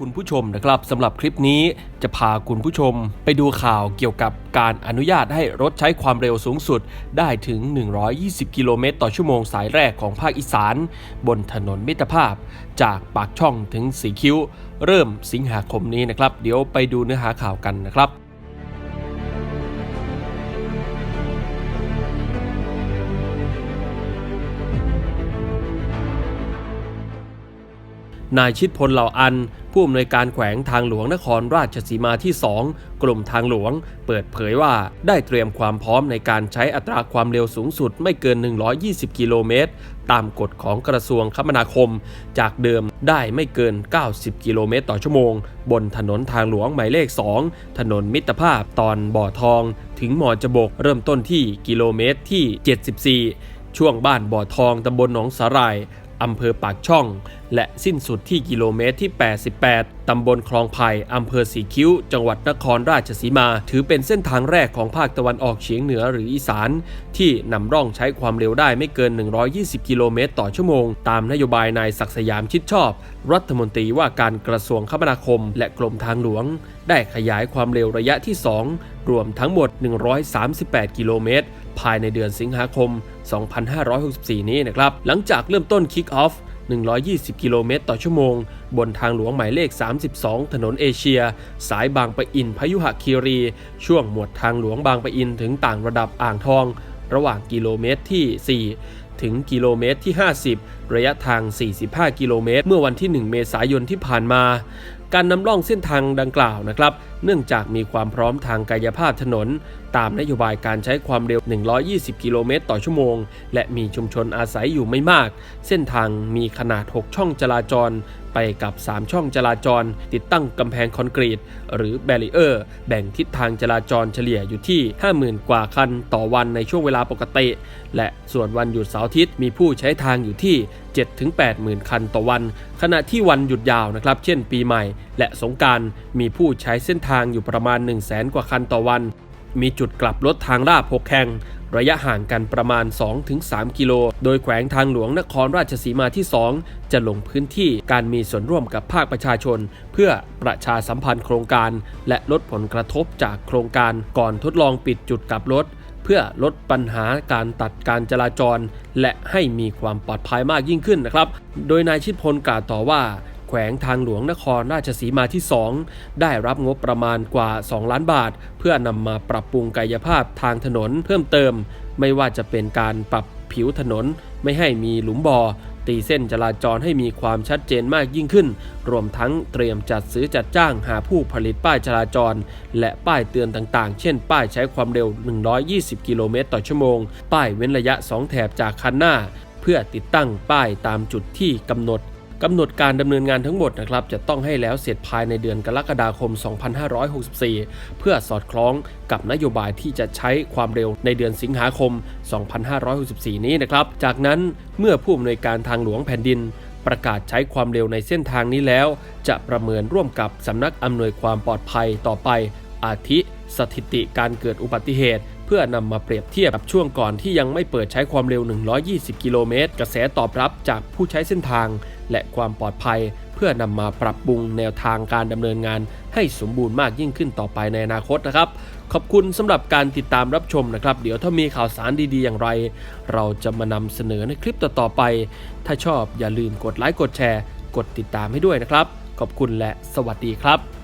คุณผู้ชมนะครับสำหรับคลิปนี้จะพาคุณผู้ชมไปดูข่าวเกี่ยวกับการอนุญาตให้รถใช้ความเร็วสูงสุด ได้ถึง 120 กิโลเมตรต่อชั่วโมงสายแรกของภาคอีสาน บนถนนมิตรภาพ จากปากช่องถึงสีคิ้ว เริ่มสิงหาคมนี้นะครับ เดี๋ยวไปดูเนื้อหาข่าวกันนะครับ นายชิดพลเหล่าอัน ผู้อำนวยการแขวงทางหลวงนครราชสีมาที่ 2กรมทางหลวง เปิดเผยว่าได้เตรียมความพร้อมในการใช้อัตราความเร็วสูงสุดไม่เกิน 120 กิโลเมตร ตามกฎของกระทรวงคมนาคม จากเดิมได้ไม่เกิน 90 กิโลเมตรต่อชั่วโมง บนถนนทางหลวงหมายเลข 2 ถนนมิตรภาพตอนบ่อทอง ถึงหมอจบกเริ่มต้นที่กิโลเมตรที่ 74ช่วงบ้านบ่อทองตำบลหนองสาหร่าย อำเภอปากช่อง และสิ้นสุดที่กิโลเมตรที่ 88 ตำบลคลองไผ่อำเภอสีคิ้ว จังหวัดนครราชสีมา ถือเป็นเส้นทางแรกของภาคตะวันออกเฉียงเหนือหรืออีสาน ที่นำร่องใช้ความเร็วได้ไม่เกิน 120 กิโลเมตรต่อชั่วโมง ตามนโยบายนายศักสยามชิดชอบ รัฐมนตรีว่าการกระทรวงคมนาคม และกรมทางหลวง ได้ขยายความเร็วระยะที่ 2 รวมทั้งหมด 138 กิโลเมตร ภายในเดือนสิงหาคม 2564 นี้นะครับ หลังจากเริ่มต้น Kick Off 120 กิโลเมตรต่อชั่วโมง บนทางหลวงหมายเลข 32 ถนนเอเชีย สายบางปะอินพยุหคีรี ช่วงหมวดทางหลวงบางปะอินถึงต่างระดับอ่างทอง ระหว่างกิโลเมตรที่ 4ถึงกิโลเมตรที่ 50 ระยะทาง 45 กิโลเมตร เมื่อวันที่ 1 เมษายนที่ผ่านมา การนำร่องเส้นทางดังกล่าวนะครับ เนื่องจากมีความพร้อมทางกายภาพถนน ตามนโยบายการใช้ความเร็ว 120 กิโลเมตรต่อชั่วโมง และมีชุมชนอาศัยอยู่ไม่มาก เส้นทางมีขนาด 6 ช่องจราจร ไปกับ 3 ช่องจราจร ติดตั้งกำแพงคอนกรีต หรือแบรีเออร์ แบ่งทิศทางจราจรเฉลี่ยอยู่ที่ 50,000 กว่าคันต่อวันในช่วงเวลาปกติ และส่วนวันหยุดเสาร์อาทิตย์มีผู้ใช้ทางอยู่ที่ 7-80,000 คันต่อวัน ขณะที่วันหยุดยาวนะครับ เช่นปีใหม่ และสงการมีผู้ใช้เส้นทางอยู่ประมาณ 1 0 0 0 0แกว่าคันต่อวัน มีจุดกลับรถทางราบ6แห่งระยะห่างกันประมาณ 2-3 กิโล โดยแขวงทางหลวงนครราชสีมาที่ 2 จะลงพื้นที่การมีส่วนร่วมกับภาคประชาชน เพื่อประชาสัมพันธ์โครงการ และลดผลกระทบจากโครงการก่อนทดลองปิดจุดกลับรถ เพื่อลดปัญหาการตัดการจราจร และให้มีความปลอดภัยมากยิ่งขึ้นนะครับ โดยนายชิดพลกล่าวต่อว่าแขวงทางหลวงนครราชสีมาที่ 2 ได้รับงบประมาณกว่า 2 ล้านบาท เพื่อนำมาปรับปรุงกายภาพทางถนนเพิ่มเติม ไม่ว่าจะเป็นการปรับผิวถนนไม่ให้มีหลุมบ่อ ตีเส้นจราจรให้มีความชัดเจนมากยิ่งขึ้น รวมทั้งเตรียมจัดซื้อจัดจ้างหาผู้ผลิตป้ายจราจร และป้ายเตือนต่างๆ เช่น ป้ายใช้ความเร็ว 120 กิโลเมตรต่อชั่วโมง ป้ายเว้นระยะ 2 แถบจากคันหน้า เพื่อติดตั้งป้ายตามจุดที่กำหนด กำหนดการดำเนินงานทั้งหมดนะครับจะต้องให้แล้วเสร็จภายในเดือนกรกฎาคม 2564 เพื่อสอดคล้องกับนโยบายที่จะใช้ความเร็วในเดือนสิงหาคม 2564 นี้นะครับ จากนั้นเมื่อผู้อำนวยการทางหลวงแผ่นดินประกาศใช้ความเร็วในเส้นทางนี้แล้ว จะประเมินร่วมกับสำนักอำนวยความปลอดภัยต่อไป อาทิ สถิติการเกิดอุบัติเหตุ เพื่อนำมาเปรียบเทียบกับช่วงก่อนที่ยังไม่เปิดใช้ความเร็ว 120 กิโลเมตร กระแสตอบรับจากผู้ใช้เส้นทาง และความปลอดภัย เพื่อนำมาปรับปรุงแนวทางการดำเนินงาน ให้สมบูรณ์มากยิ่งขึ้นต่อไปในอนาคตนะครับ ขอบคุณสำหรับการติดตามรับชมนะครับ เดี๋ยวถ้ามีข่าวสารดีๆ อย่างไร เราจะมานำเสนอในคลิปต่อๆไป ถ้าชอบอย่าลืมกดไลค์กดแชร์ กดติดตามให้ด้วยนะครับ ขอบคุณและสวัสดีครับ